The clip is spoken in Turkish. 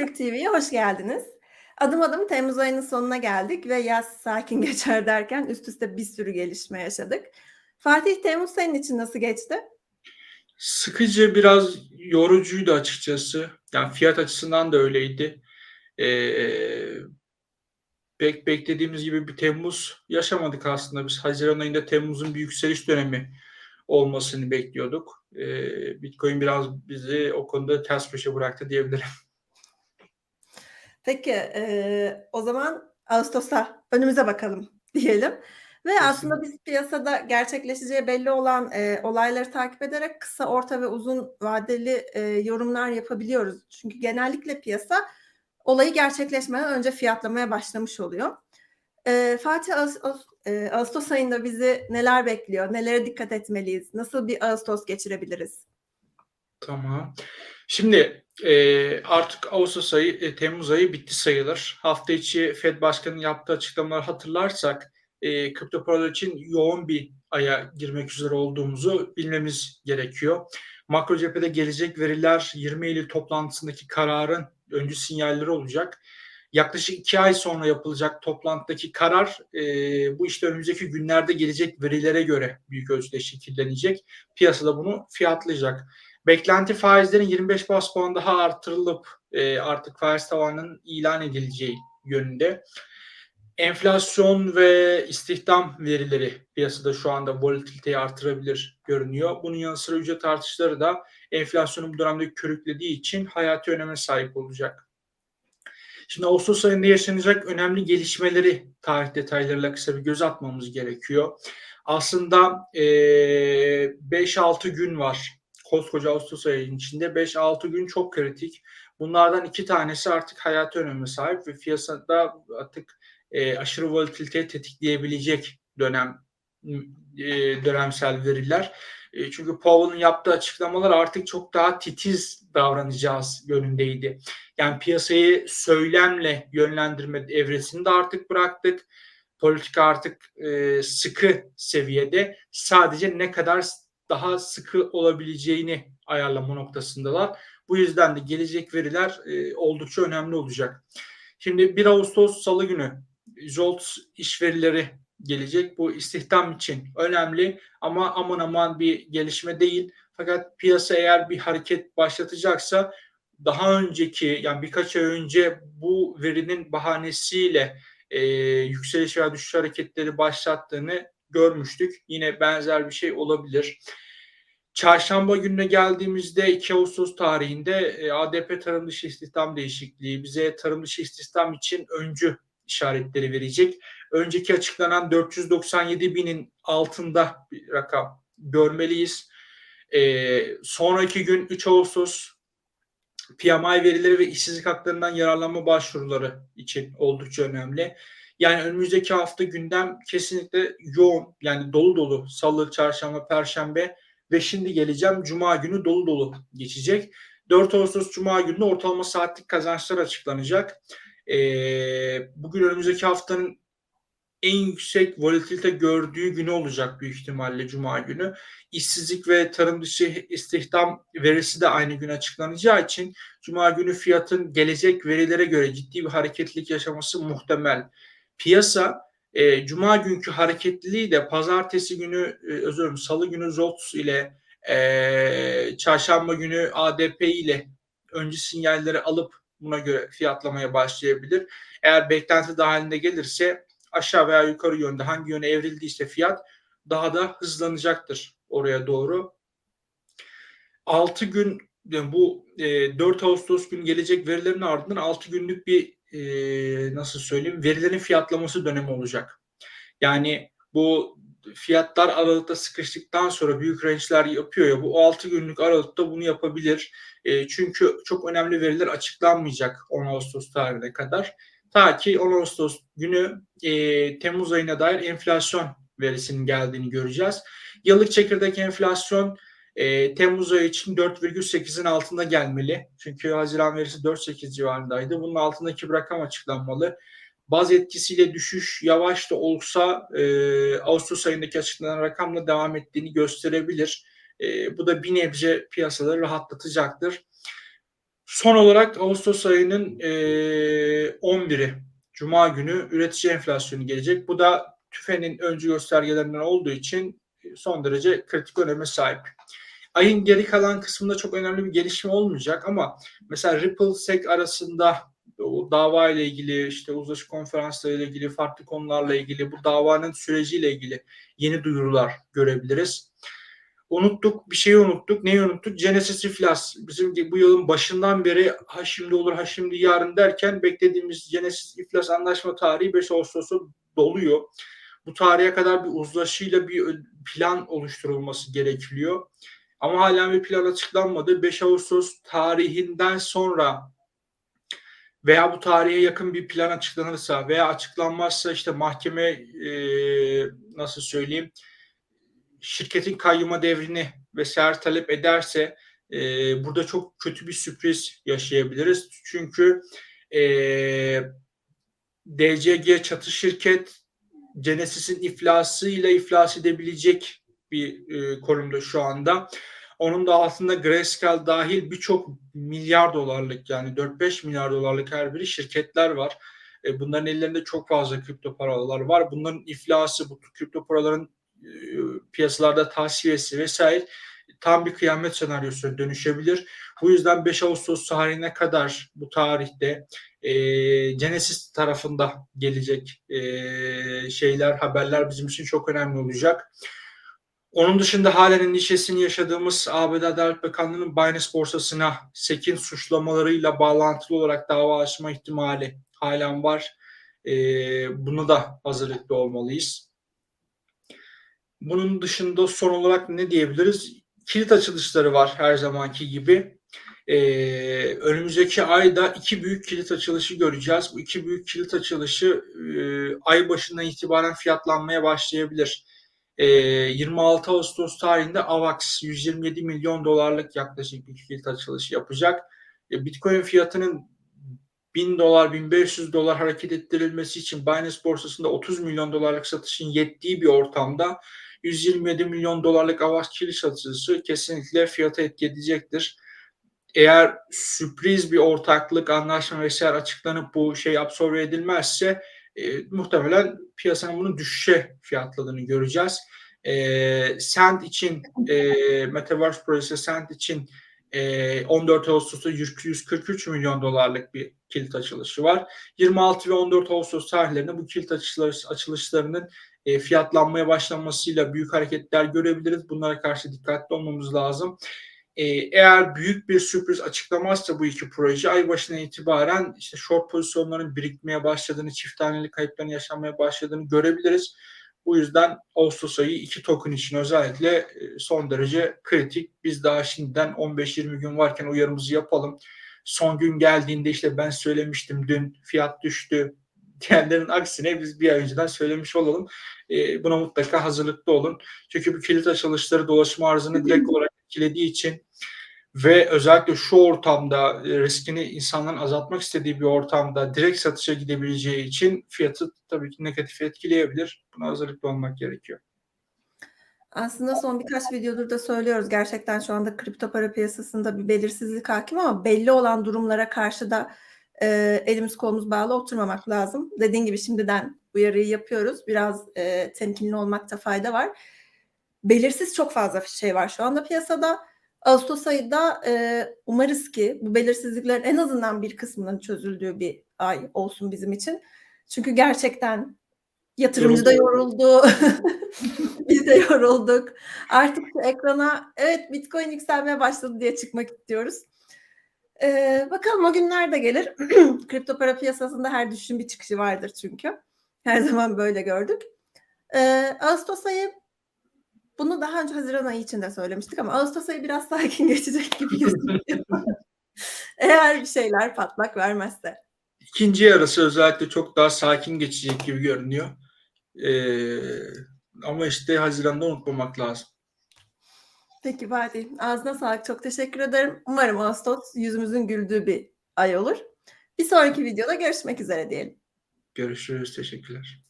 Türk TV'ye hoş geldiniz. Adım adım Temmuz ayının sonuna geldik ve yaz sakin geçer derken üst üste bir sürü gelişme yaşadık. Fatih Temmuz senin için nasıl geçti? Sıkıcı biraz yorucuydu açıkçası. Yani fiyat açısından da öyleydi. Ee, bek beklediğimiz gibi bir Temmuz yaşamadık aslında. Biz Haziran ayında Temmuz'un bir yükseliş dönemi olmasını bekliyorduk. Ee, Bitcoin biraz bizi o konuda ters köşe bıraktı diyebilirim. Peki e, o zaman Ağustos'a önümüze bakalım diyelim. Ve Kesinlikle. aslında biz piyasada gerçekleşeceği belli olan e, olayları takip ederek kısa, orta ve uzun vadeli e, yorumlar yapabiliyoruz. Çünkü genellikle piyasa olayı gerçekleşmeden önce fiyatlamaya başlamış oluyor. E, Fatih Ağustos, e, Ağustos ayında bizi neler bekliyor? Nelere dikkat etmeliyiz? Nasıl bir Ağustos geçirebiliriz? Tamam. Şimdi e, artık Ağustos ayı, e, Temmuz ayı bitti sayılır. Hafta içi Fed Başkanı'nın yaptığı açıklamaları hatırlarsak e, kripto paralar için yoğun bir aya girmek üzere olduğumuzu bilmemiz gerekiyor. Makro cephede gelecek veriler 20 Eylül toplantısındaki kararın öncü sinyalleri olacak. Yaklaşık iki ay sonra yapılacak toplantıdaki karar e, bu işte önümüzdeki günlerde gelecek verilere göre büyük ölçüde şekillenecek. Piyasada bunu fiyatlayacak. Beklenti faizlerin 25 bas puan daha artırılıp e, artık faiz tavanının ilan edileceği yönünde. Enflasyon ve istihdam verileri piyasada şu anda volatiliteyi artırabilir görünüyor. Bunun yanı sıra ücret artışları da enflasyonu bu dönemde körüklediği için hayati öneme sahip olacak. Şimdi Ağustos ayında yaşanacak önemli gelişmeleri tarih detaylarıyla kısa bir göz atmamız gerekiyor. Aslında e, 5-6 gün var koskoca Ağustos ayının içinde 5-6 gün çok kritik. Bunlardan iki tanesi artık hayati öneme sahip ve piyasada artık e, aşırı volatiliteyi tetikleyebilecek dönem e, dönemsel veriler. E, çünkü Powell'ın yaptığı açıklamalar artık çok daha titiz davranacağız yönündeydi. Yani piyasayı söylemle yönlendirme evresini de artık bıraktık. Politika artık e, sıkı seviyede. Sadece ne kadar daha sıkı olabileceğini ayarlama noktasındalar. Bu yüzden de gelecek veriler e, oldukça önemli olacak. Şimdi 1 Ağustos Salı günü JOLTS iş verileri gelecek. Bu istihdam için önemli ama aman aman bir gelişme değil. Fakat piyasa eğer bir hareket başlatacaksa daha önceki yani birkaç ay önce bu verinin bahanesiyle e, yükseliş veya düşüş hareketleri başlattığını görmüştük. Yine benzer bir şey olabilir. Çarşamba gününe geldiğimizde 2 Ağustos tarihinde e, ADP tarım dışı istihdam değişikliği bize tarım dışı istihdam için öncü işaretleri verecek. Önceki açıklanan 497 binin altında bir rakam görmeliyiz. E, sonraki gün 3 Ağustos PMI verileri ve işsizlik haklarından yararlanma başvuruları için oldukça önemli. Yani önümüzdeki hafta gündem kesinlikle yoğun yani dolu dolu salı, çarşamba, perşembe ve şimdi geleceğim cuma günü dolu dolu geçecek. 4 Ağustos Cuma günü ortalama saatlik kazançlar açıklanacak. Ee, bugün önümüzdeki haftanın en yüksek volatilite gördüğü günü olacak büyük ihtimalle Cuma günü. İşsizlik ve tarım dışı istihdam verisi de aynı gün açıklanacağı için Cuma günü fiyatın gelecek verilere göre ciddi bir hareketlilik yaşaması muhtemel. Piyasa e, Cuma günkü hareketliliği de pazartesi günü e, özür dilerim salı günü ZOTS ile e, çarşamba günü ADP ile öncü sinyalleri alıp buna göre fiyatlamaya başlayabilir. Eğer beklenti dahilinde gelirse aşağı veya yukarı yönde hangi yöne evrildiyse fiyat daha da hızlanacaktır oraya doğru. 6 gün bu e, 4 Ağustos günü gelecek verilerin ardından 6 günlük bir e, nasıl söyleyeyim verilerin fiyatlaması dönemi olacak. Yani bu fiyatlar aralıkta sıkıştıktan sonra büyük range'ler yapıyor ya bu 6 günlük aralıkta bunu yapabilir. E, çünkü çok önemli veriler açıklanmayacak 10 Ağustos tarihine kadar. Ta ki 10 Ağustos günü e, Temmuz ayına dair enflasyon verisinin geldiğini göreceğiz. Yıllık çekirdek enflasyon e, Temmuz ayı için 4,8'in altında gelmeli. Çünkü Haziran verisi 4,8 civarındaydı. Bunun altındaki bir rakam açıklanmalı. Baz etkisiyle düşüş yavaş da olsa e, Ağustos ayındaki açıklanan rakamla devam ettiğini gösterebilir. E, bu da bir nebze piyasaları rahatlatacaktır. Son olarak Ağustos ayının e, 11'i Cuma günü üretici enflasyonu gelecek. Bu da TÜFE'nin öncü göstergelerinden olduğu için son derece kritik öneme sahip. Ayın geri kalan kısmında çok önemli bir gelişme olmayacak ama mesela Ripple SEC arasında o dava ile ilgili işte uzlaşı konferansları ile ilgili farklı konularla ilgili bu davanın süreciyle ilgili yeni duyurular görebiliriz. Unuttuk bir şeyi unuttuk. Neyi unuttuk? Genesis iflas. Bizim bu yılın başından beri ha şimdi olur ha şimdi yarın derken beklediğimiz Genesis iflas anlaşma tarihi 5 Ağustos'u doluyor. Bu tarihe kadar bir uzlaşıyla bir plan oluşturulması gerekiyor. Ama hala bir plan açıklanmadı. 5 Ağustos tarihinden sonra veya bu tarihe yakın bir plan açıklanırsa veya açıklanmazsa işte mahkeme e, nasıl söyleyeyim şirketin kayyuma devrini vesaire talep ederse e, burada çok kötü bir sürpriz yaşayabiliriz. Çünkü e, DCG çatı şirket Genesis'in iflasıyla iflas edebilecek bir e, konumda şu anda. Onun da altında Grayscale dahil birçok milyar dolarlık yani 4-5 milyar dolarlık her biri şirketler var. E, bunların ellerinde çok fazla kripto paralar var. Bunların iflası, bu kripto paraların e, piyasalarda tasfiyesi vesaire tam bir kıyamet senaryosuna dönüşebilir. Bu yüzden 5 Ağustos tarihine kadar bu tarihte e, Genesis tarafında gelecek e, şeyler, haberler bizim için çok önemli olacak. Onun dışında halen endişesini yaşadığımız ABD Adalet Bakanlığı'nın Binance borsasına SEC'in suçlamalarıyla bağlantılı olarak dava açma ihtimali halen var. E, buna da hazırlıklı olmalıyız. Bunun dışında son olarak ne diyebiliriz? Kilit açılışları var her zamanki gibi. Ee, önümüzdeki ayda iki büyük kilit açılışı göreceğiz. Bu iki büyük kilit açılışı e, ay başından itibaren fiyatlanmaya başlayabilir. E, 26 Ağustos tarihinde AVAX 127 milyon dolarlık yaklaşık bir kilit açılışı yapacak. E, Bitcoin fiyatının 1000 dolar, 1500 dolar hareket ettirilmesi için Binance borsasında 30 milyon dolarlık satışın yettiği bir ortamda 127 milyon dolarlık AVAX kilit açılışı kesinlikle fiyata etki edecektir eğer sürpriz bir ortaklık, anlaşma vesaire açıklanıp bu şey absorbe edilmezse e, muhtemelen piyasanın bunu düşüşe fiyatladığını göreceğiz. E, Sand için e, Metaverse projesi Sand için e, 14 Ağustos'ta 143 milyon dolarlık bir kilit açılışı var. 26 ve 14 Ağustos tarihlerinde bu kilit açılış, açılışlarının e, fiyatlanmaya başlamasıyla büyük hareketler görebiliriz. Bunlara karşı dikkatli olmamız lazım. Ee, eğer büyük bir sürpriz açıklamazsa bu iki proje ay başına itibaren işte short pozisyonların birikmeye başladığını, çift taneli kayıpların yaşanmaya başladığını görebiliriz. Bu yüzden Ağustos ayı iki token için özellikle e, son derece kritik. Biz daha şimdiden 15-20 gün varken uyarımızı yapalım. Son gün geldiğinde işte ben söylemiştim dün fiyat düştü diyenlerin aksine biz bir ay önceden söylemiş olalım. E, buna mutlaka hazırlıklı olun. Çünkü bu kilit açılışları dolaşım arzını direkt olarak etkilediği için ve özellikle şu ortamda e, riskini insanların azaltmak istediği bir ortamda direkt satışa gidebileceği için fiyatı tabii ki negatif etkileyebilir. Buna hazırlıklı olmak gerekiyor. Aslında son birkaç videodur da söylüyoruz. Gerçekten şu anda kripto para piyasasında bir belirsizlik hakim ama belli olan durumlara karşı da e, elimiz kolumuz bağlı oturmamak lazım. Dediğin gibi şimdiden uyarıyı yapıyoruz. Biraz e, temkinli olmakta fayda var. Belirsiz çok fazla şey var şu anda piyasada. Ağustos ayında e, umarız ki bu belirsizliklerin en azından bir kısmının çözüldüğü bir ay olsun bizim için. Çünkü gerçekten yatırımcı da yoruldu. Biz de yorulduk. Artık ekrana evet Bitcoin yükselmeye başladı diye çıkmak istiyoruz. Ee, bakalım o günler de gelir. Kripto para piyasasında her düşüşün bir çıkışı vardır çünkü. Her zaman böyle gördük. Ee, Ağustos ayı bunu daha önce Haziran ayı için de söylemiştik ama Ağustos ayı biraz sakin geçecek gibi gözüküyor. Eğer bir şeyler patlak vermezse. İkinci yarısı özellikle çok daha sakin geçecek gibi görünüyor. Ee, ama işte Haziran'da unutmamak lazım. Peki Fatih. Ağzına sağlık. Çok teşekkür ederim. Umarım Ağustos yüzümüzün güldüğü bir ay olur. Bir sonraki videoda görüşmek üzere diyelim. Görüşürüz. Teşekkürler.